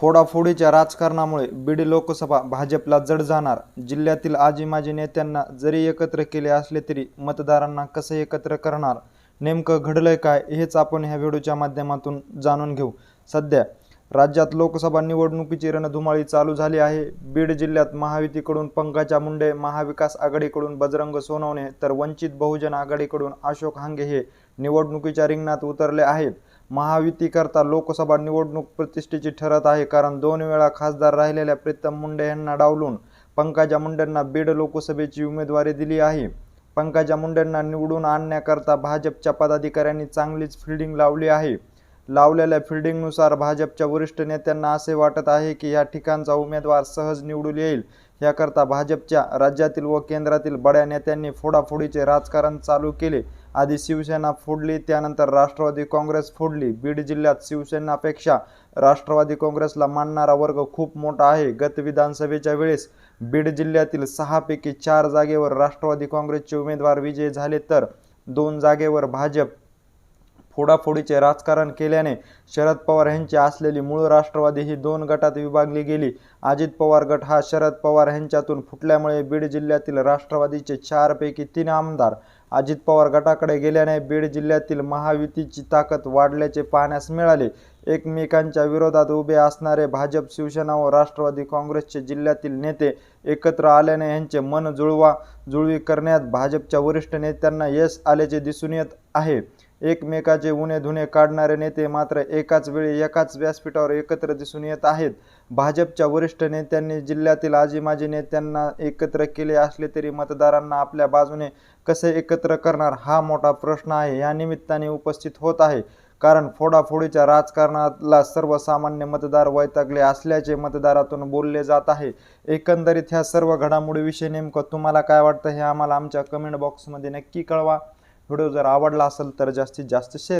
फोडाफोडीच्या राजकारणामुळे बीड लोकसभा भाजपला जड जाणार. जिल्ह्यातील आजी माजी नेत्यांना जरी एकत्र केले असले तरी मतदारांना कसं एकत्र करणार? नेमकं घडलंय काय? हेच आपण ह्या व्हिडिओच्या माध्यमातून जाणून घेऊ. सध्या राज्यात लोकसभा निवडणुकीची रणधुमाळी चालू झाली आहे. बीड जिल्ह्यात महायुतीकडून पंकजा मुंडे महाविकास आघाडीकडून बजरंग सोनवणे तर वंचित बहुजन आघाडीकडून अशोक हांगे हे निवडणुकीच्या रिंगणात उतरले आहेत. महायुतीकरता लोकसभा निवडणूक प्रतिष्ठेची ठरत आहे. कारण दोन वेळा खासदार राहिलेल्या प्रीतम मुंडे यांना डावलून पंकजा मुंडेंना बीड लोकसभेची उमेदवारी दिली आहे. पंकजा मुंडेंना निवडून आणण्याकरता भाजपच्या पदाधिकाऱ्यांनी चांगलीच फिल्डिंग लावली आहे. लावलेल्या फिल्डिंगनुसार भाजपच्या वरिष्ठ नेत्यांना असे वाटत आहे की या ठिकाणचा उमेदवार सहज निवडून येईल. याकरता भाजपच्या राज्यातील व केंद्रातील बड्या नेत्यांनी फोडाफोडीचे राजकारण चालू केले. आधी शिवसेना फोडली त्यानंतर राष्ट्रवादी काँग्रेस फोडली. बीड जिल्ह्यात शिवसेनापेक्षा राष्ट्रवादी काँग्रेसला मानणारा वर्ग खूप मोठा आहे. गत विधानसभेच्या वेळेस बीड जिल्ह्यातील सहापैकी चार जागेवर राष्ट्रवादी काँग्रेसचे उमेदवार विजयी झाले तर दोन जागेवर भाजप फोडाफोडीचे राजकारण केल्याने शरद पवार यांची असलेली मूळ राष्ट्रवादी ही दोन गटात विभागली गेली. अजित पवार गट हा शरद पवार यांच्यातून फुटल्यामुळे बीड जिल्ह्यातील राष्ट्रवादीचे चारपैकी तीन आमदार अजित पवार गटाकडे गेल्याने बीड जिल्ह्यातील महायुतीची ताकद वाढल्याचे पाहण्यास मिळाले. एकमेकांच्या विरोधात उभे असणारे भाजप शिवसेना व राष्ट्रवादी काँग्रेसचे जिल्ह्यातील नेते एकत्र आल्याने यांचे मन जुळवा जुळवी करण्यात भाजपच्या वरिष्ठ नेत्यांना यश आल्याचे दिसून येत आहे. एकमेकाचे उणे धुणे काढणारे नेते मात्र एकाच वेळी एकाच व्यासपीठावर एकत्र दिसून येत आहेत. भाजपच्या वरिष्ठ नेत्यांनी जिल्ह्यातील आजी माजी नेत्यांना एकत्र केले असले तरी मतदारांना आपल्या बाजूने कसे एकत्र करणार हा मोठा प्रश्न आहे. या निमित्ताने उपस्थित होत आहे. कारण फोडाफोडीच्या राजकारणाला सर्वसामान्य मतदार वैतागले असल्याचे मतदारातून बोलले जात आहे. एकंदरीत ह्या सर्व घडामोडीविषयी नेमकं तुम्हाला काय वाटतं हे आम्हाला आमच्या कमेंट बॉक्समध्ये नक्की कळवा. व्हिडिओ जर आवडला असेल तर जास्तीत जास्त शेअर